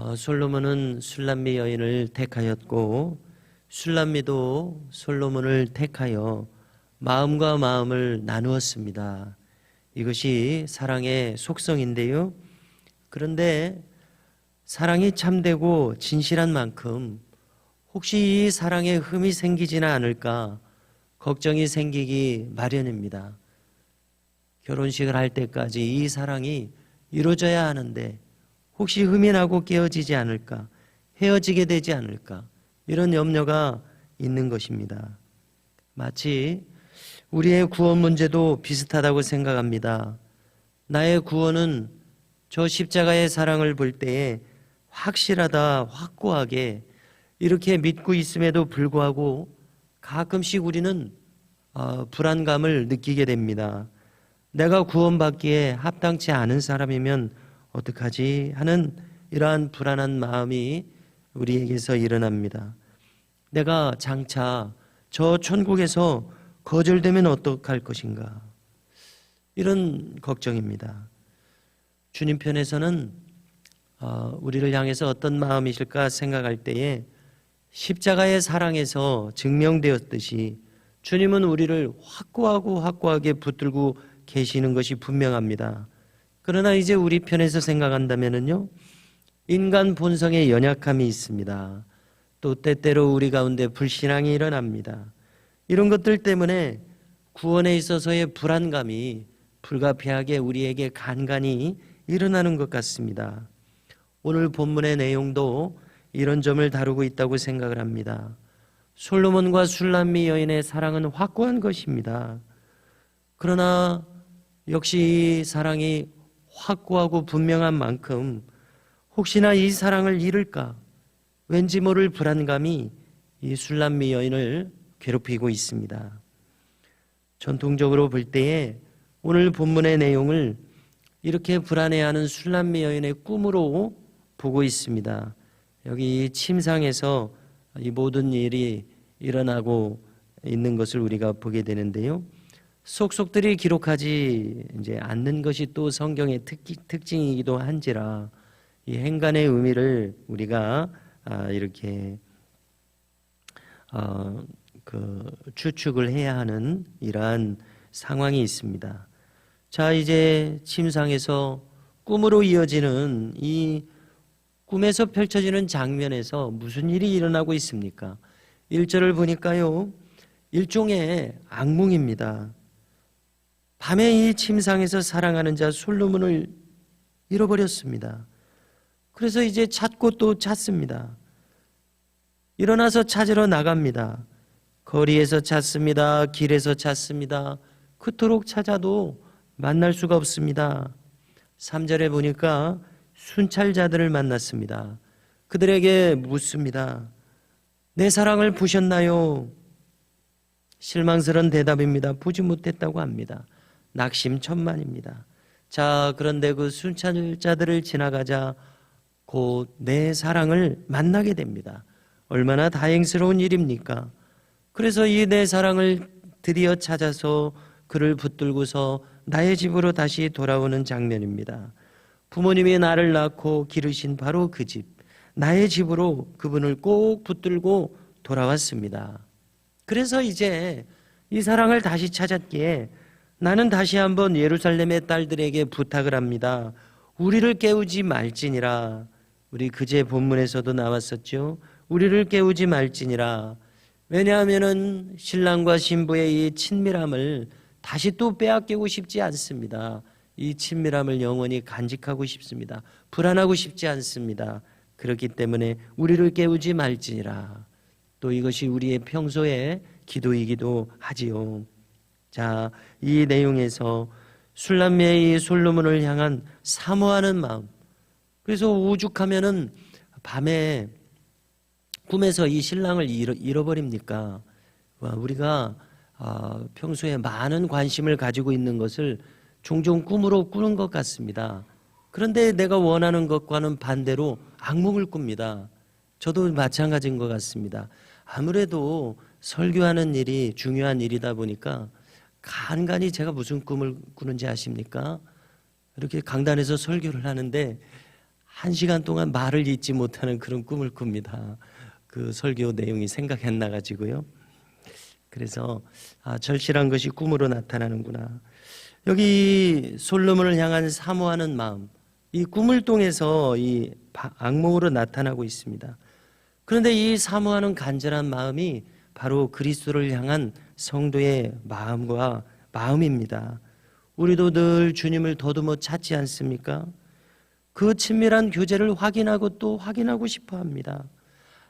어, 솔로몬은 술람미 여인을 택하였고 술람미도 솔로몬을 택하여 마음과 마음을 나누었습니다. 이것이 사랑의 속성인데요. 그런데 사랑이 참되고 진실한 만큼 혹시 이 사랑에 흠이 생기지는 않을까 걱정이 생기기 마련입니다. 결혼식을 할 때까지 이 사랑이 이루어져야 하는데 혹시 흠이 나고 깨어지지 않을까 헤어지게 되지 않을까 이런 염려가 있는 것입니다. 마치 우리의 구원 문제도 비슷하다고 생각합니다. 나의 구원은 저 십자가의 사랑을 볼 때에 확실하다, 확고하게 이렇게 믿고 있음에도 불구하고 가끔씩 우리는 어, 불안감을 느끼게 됩니다. 내가 구원받기에 합당치 않은 사람이면 어떡하지 하는 이러한 불안한 마음이 우리에게서 일어납니다. 내가 장차 저 천국에서 거절되면 어떡할 것인가? 이런 걱정입니다. 주님 편에서는 어, 우리를 향해서 어떤 마음이실까 생각할 때에 십자가의 사랑에서 증명되었듯이 주님은 우리를 확고하고 확고하게 붙들고 계시는 것이 분명합니다. 그러나 이제 우리 편에서 생각한다면요, 인간 본성의 연약함이 있습니다. 또 때때로 우리 가운데 불신앙이 일어납니다. 이런 것들 때문에 구원에 있어서의 불안감이 불가피하게 우리에게 간간히 일어나는 것 같습니다. 오늘 본문의 내용도 이런 점을 다루고 있다고 생각을 합니다. 솔로몬과 술람미 여인의 사랑은 확고한 것입니다. 그러나 역시 이 사랑이 확고하고 분명한 만큼 혹시나 이 사랑을 잃을까 왠지 모를 불안감이 이 술람미 여인을 괴롭히고 있습니다. 전통적으로 볼 때에 오늘 본문의 내용을 이렇게 불안해하는 술람미 여인의 꿈으로 보고 있습니다. 여기 침상에서 이 모든 일이 일어나고 있는 것을 우리가 보게 되는데요. 속속들이 기록하지 이제 않는 것이 또 성경의 특기, 특징이기도 한지라 이 행간의 의미를 우리가 아, 이렇게 어, 그 추측을 해야 하는 이러한 상황이 있습니다. 자, 이제 침상에서 꿈으로 이어지는 이 꿈에서 펼쳐지는 장면에서 무슨 일이 일어나고 있습니까? 1절을 보니까요. 일종의 악몽입니다. 밤에 이 침상에서 사랑하는 자 솔로몬을 잃어버렸습니다. 그래서 이제 찾고 또 찾습니다. 일어나서 찾으러 나갑니다. 거리에서 찾습니다. 길에서 찾습니다. 그토록 찾아도 만날 수가 없습니다. 3절에 보니까 순찰자들을 만났습니다. 그들에게 묻습니다. 내 사랑을 보셨나요? 실망스러운 대답입니다. 보지 못했다고 합니다. 낙심천만입니다. 자, 그런데 그 순찰자들을 지나가자 곧 내 사랑을 만나게 됩니다. 얼마나 다행스러운 일입니까? 그래서 이 내 사랑을 드디어 찾아서 그를 붙들고서 나의 집으로 다시 돌아오는 장면입니다. 부모님이 나를 낳고 기르신 바로 그 집, 나의 집으로 그분을 꼭 붙들고 돌아왔습니다. 그래서 이제 이 사랑을 다시 찾았기에 나는 다시 한번 예루살렘의 딸들에게 부탁을 합니다. 우리를 깨우지 말지니라. 우리 그제 본문에서도 나왔었죠. 우리를 깨우지 말지니라. 왜냐하면은 신랑과 신부의 이 친밀함을 다시 또 빼앗기고 싶지 않습니다. 이 친밀함을 영원히 간직하고 싶습니다. 불안하고 싶지 않습니다. 그렇기 때문에 우리를 깨우지 말지니라. 또 이것이 우리의 평소의 기도이기도 하지요. 자, 이 내용에서 술람미의 이 솔로몬을 향한 사모하는 마음. 그래서 오죽하면은 밤에 꿈에서 이 신랑을 잃어, 잃어버립니까? 와, 우리가 아, 평소에 많은 관심을 가지고 있는 것을 종종 꿈으로 꾸는 것 같습니다. 그런데 내가 원하는 것과는 반대로 악몽을 꿉니다. 저도 마찬가지인 것 같습니다. 아무래도 설교하는 일이 중요한 일이다 보니까 간간히 제가 무슨 꿈을 꾸는지 아십니까? 이렇게 강단에서 설교를 하는데 한 시간 동안 말을 잇지 못하는 그런 꿈을 꿉니다. 그 설교 내용이 생각이 안 나가지고요. 그래서 아, 절실한 것이 꿈으로 나타나는구나. 여기 솔로몬을 향한 사모하는 마음, 이 꿈을 통해서 이 바- 악몽으로 나타나고 있습니다. 그런데 이 사모하는 간절한 마음이 바로 그리스도를 향한 성도의 마음과 마음입니다. 우리도 늘 주님을 더듬어 찾지 않습니까? 그 친밀한 교제를 확인하고 또 확인하고 싶어 합니다.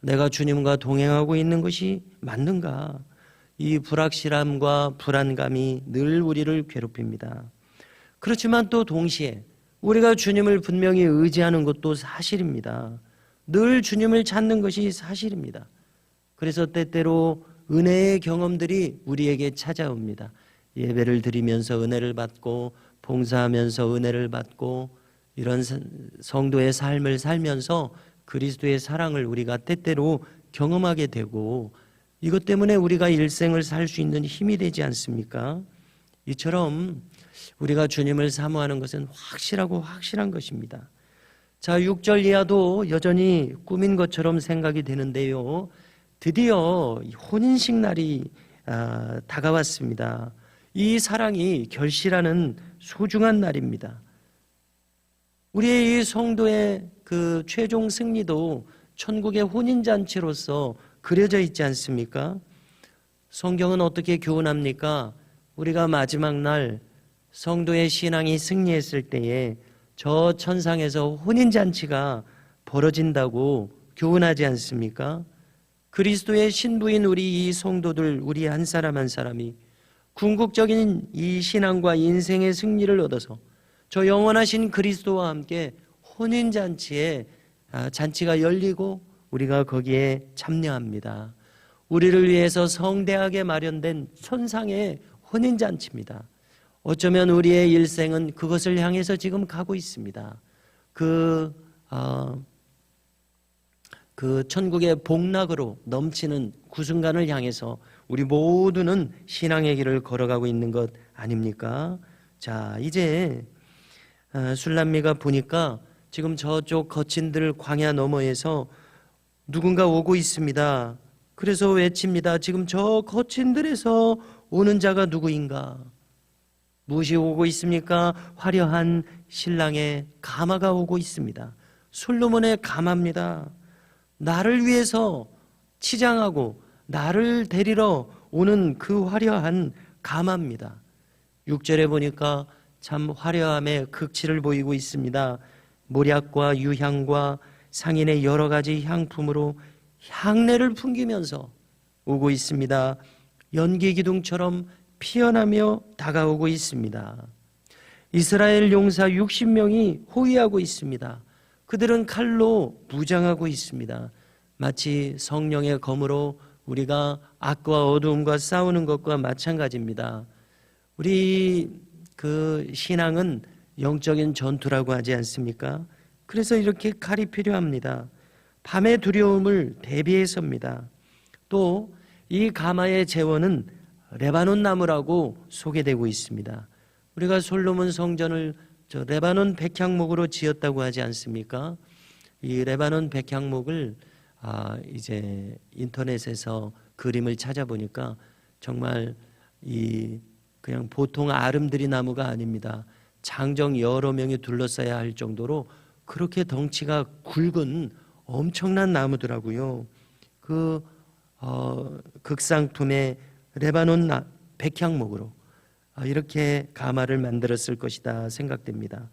내가 주님과 동행하고 있는 것이 맞는가? 이 불확실함과 불안감이 늘 우리를 괴롭힙니다. 그렇지만 또 동시에 우리가 주님을 분명히 의지하는 것도 사실입니다. 늘 주님을 찾는 것이 사실입니다. 그래서 때때로 은혜의 경험들이 우리에게 찾아옵니다. 예배를 드리면서 은혜를 받고 봉사하면서 은혜를 받고 이런 사- 성도의 삶을 살면서 그리스도의 사랑을 우리가 때때로 경험하게 되고 이것 때문에 우리가 일생을 살 수 있는 힘이 되지 않습니까? 이처럼 우리가 주님을 사모하는 것은 확실하고 확실한 것입니다. 자, 6절 이하도 여전히 꿈인 것처럼 생각이 되는데요. 드디어 이 혼인식 날이 아, 다가왔습니다. 이 사랑이 결실하는 소중한 날입니다. 우리의 이 성도의 그 최종 승리도 천국의 혼인잔치로서 그려져 있지 않습니까? 성경은 어떻게 교훈합니까? 우리가 마지막 날 성도의 신앙이 승리했을 때에 저 천상에서 혼인잔치가 벌어진다고 교훈하지 않습니까? 그리스도의 신부인 우리 이 성도들, 우리 한 사람 한 사람이 궁극적인 이 신앙과 인생의 승리를 얻어서 저 영원하신 그리스도와 함께 혼인 잔치에 아, 잔치가 열리고 우리가 거기에 참여합니다. 우리를 위해서 성대하게 마련된 천상의 혼인 잔치입니다. 어쩌면 우리의 일생은 그것을 향해서 지금 가고 있습니다. 그, 어, 그 천국의 복락으로 넘치는 그 순간을 향해서 우리 모두는 신앙의 길을 걸어가고 있는 것 아닙니까? 자, 이제 아, 술람미가 보니까 지금 저쪽 거친들 광야 너머에서 누군가 오고 있습니다. 그래서 외칩니다. 지금 저 거친들에서 오는 자가 누구인가? 무엇이 오고 있습니까? 화려한 신랑의 가마가 오고 있습니다. 솔로몬의 가마입니다. 나를 위해서 치장하고 나를 데리러 오는 그 화려한 가마입니다. 6절에 보니까 참 화려함의 극치를 보이고 있습니다. 모략과 유향과 상인의 여러 가지 향품으로 향내를 풍기면서 오고 있습니다. 연기 기둥처럼 피어나며 다가오고 있습니다. 이스라엘 용사 60명이 호위하고 있습니다. 그들은 칼로 무장하고 있습니다. 마치 성령의 검으로 우리가 악과 어두움과 싸우는 것과 마찬가지입니다. 우리 그 신앙은 영적인 전투라고 하지 않습니까? 그래서 이렇게 칼이 필요합니다. 밤의 두려움을 대비해서입니다. 또 이 가마의 재원은 레바논 나무라고 소개되고 있습니다. 우리가 솔로몬 성전을 저 레바논 백향목으로 지었다고 하지 않습니까? 이 레바논 백향목을 아 이제 인터넷에서 그림을 찾아보니까 정말 이 그냥 보통 아름드리 나무가 아닙니다. 장정 여러 명이 둘러싸야 할 정도로 그렇게 덩치가 굵은 엄청난 나무더라고요. 그 어, 극상품의 레바논 나- 백향목으로 아, 이렇게 가마를 만들었을 것이다 생각됩니다.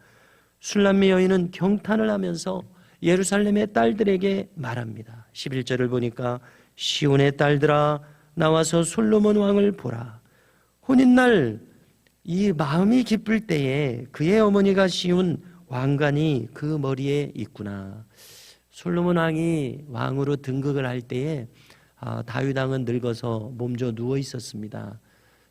술람미 여인은 경탄을 하면서 예루살렘의 딸들에게 말합니다. 11절을 보니까 시온의 딸들아 나와서 솔로몬 왕을 보라. 혼인날 이 마음이 기쁠 때에 그의 어머니가 씌운 왕관이 그 머리에 있구나. 솔로몬 왕이 왕으로 등극을 할 때에 아, 다윗 왕은 늙어서 몸져 누워 있었습니다.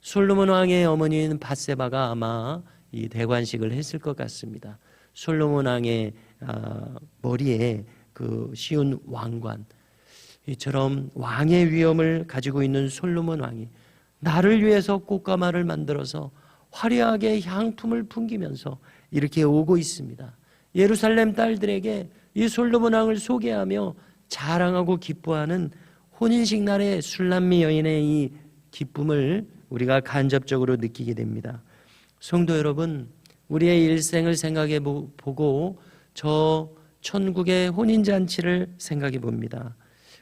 솔로몬 왕의 어머니인 바세바가 아마 이 대관식을 했을 것 같습니다. 솔로몬 왕의 아, 머리에 그 씌운 왕관 이처럼 왕의 위엄을 가지고 있는 솔로몬 왕이 나를 위해서 꽃가마를 만들어서 화려하게 향품을 풍기면서 이렇게 오고 있습니다. 예루살렘 딸들에게 이 솔로몬 왕을 소개하며 자랑하고 기뻐하는 혼인식 날의 술람미 여인의 이 기쁨을 우리가 간접적으로 느끼게 됩니다. 성도 여러분, 우리의 일생을 생각해 보- 보고 저 천국의 혼인 잔치를 생각해 봅니다.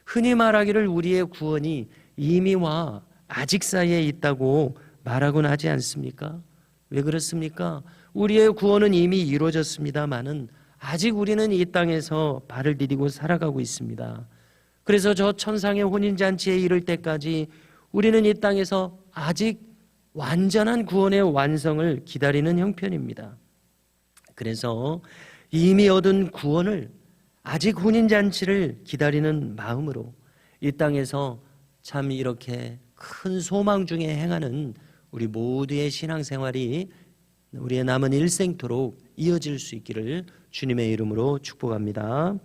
흔히 말하기를 우리의 구원이 이미와 아직 사이에 있다고 말하곤 하지 않습니까? 왜 그렇습니까? 우리의 구원은 이미 이루어졌습니다마는 아직 우리는 이 땅에서 발을 디디고 살아가고 있습니다. 그래서 저 천상의 혼인 잔치에 이를 때까지 우리는 이 땅에서 아직 완전한 구원의 완성을 기다리는 형편입니다. 그래서 이미 얻은 구원을 아직 혼인 잔치를 기다리는 마음으로 이 땅에서 참 이렇게 큰 소망 중에 행하는 우리 모두의 신앙생활이 우리의 남은 일생토록 이어질 수 있기를 주님의 이름으로 축복합니다.